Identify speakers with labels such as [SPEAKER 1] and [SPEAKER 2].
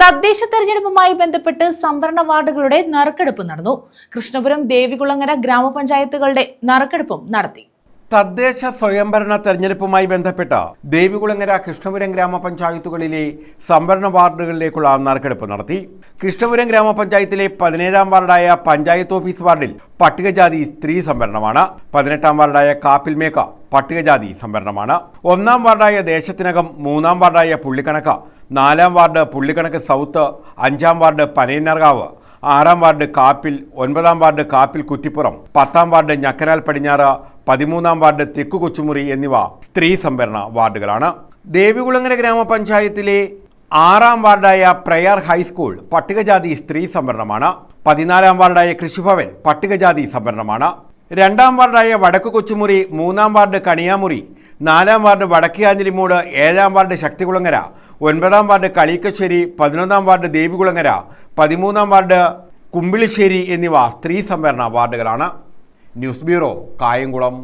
[SPEAKER 1] തദ്ദേശ തെരഞ്ഞെടുപ്പുമായി ബന്ധപ്പെട്ട് സംവരണ വാർഡുകളുടെ നറുക്കെടുപ്പ് നടന്നു. കൃഷ്ണപുരം ദേവികുളങ്ങര ഗ്രാമപഞ്ചായത്തുകളുടെ നറുക്കെടുപ്പും നടത്തി.
[SPEAKER 2] തദ്ദേശ സ്വയംഭരണ തെരഞ്ഞെടുപ്പുമായി ബന്ധപ്പെട്ട് ദേവികുളങ്ങര കൃഷ്ണപുരം ഗ്രാമപഞ്ചായത്തുകളിലെ സംവരണ വാർഡുകളിലേക്കുള്ള നറുക്കെടുപ്പ് നടത്തി. കൃഷ്ണപുരം ഗ്രാമപഞ്ചായത്തിലെ പതിനേഴാം വാർഡായ പഞ്ചായത്ത് ഓഫീസ് വാർഡിൽ പട്ടികജാതി സ്ത്രീ സംവരണമാണ്. പതിനെട്ടാം വാർഡായ കാപ്പിൽമേക്ക പട്ടികജാതി സംവരണമാണ്. ഒന്നാം വാർഡായ ദേശത്തിനകം മൂന്നാം വാർഡായ പുള്ളിക്കണക്ക് നാലാം വാർഡ് പുള്ളിക്കണക്ക് സൗത്ത് അഞ്ചാം വാർഡ് പനയന്നർകാവ് ആറാം വാർഡ് കാപ്പിൽ ഒൻപതാം വാർഡ് കാപ്പിൽ കുറ്റിപ്പുറം പത്താം വാർഡ് ഞക്കനാൽ പടിഞ്ഞാറ് പതിമൂന്നാം വാർഡ് തെക്കു കൊച്ചുമുറി എന്നിവ സ്ത്രീ സംവരണ വാർഡുകളാണ്. ദേവികുളങ്ങര ഗ്രാമപഞ്ചായത്തിലെ ആറാം വാർഡായ പ്രയർ ഹൈസ്കൂൾ പട്ടികജാതി സ്ത്രീ സംവരണമാണ്. പതിനാലാം വാർഡായ കൃഷിഭവൻ പട്ടികജാതി സംവരണമാണ്. രണ്ടാം വാർഡായ വടക്കു കൊച്ചുമുറി മൂന്നാം വാർഡ് കണിയാമുറി നാലാം വാർഡ് വടക്കിയാഞ്ഞിലിമൂട് ഏഴാം വാർഡ് ശക്തികുളങ്ങര ഒൻപതാം വാർഡ് കളിക്കശ്ശേരി പതിനൊന്നാം വാർഡ് ദേവികുളങ്ങര പതിമൂന്നാം വാർഡ് കുമ്പിളിശ്ശേരി എന്നിവ സ്ത്രീ സംവരണ വാർഡുകളാണ്. News bureau Kayamkulam.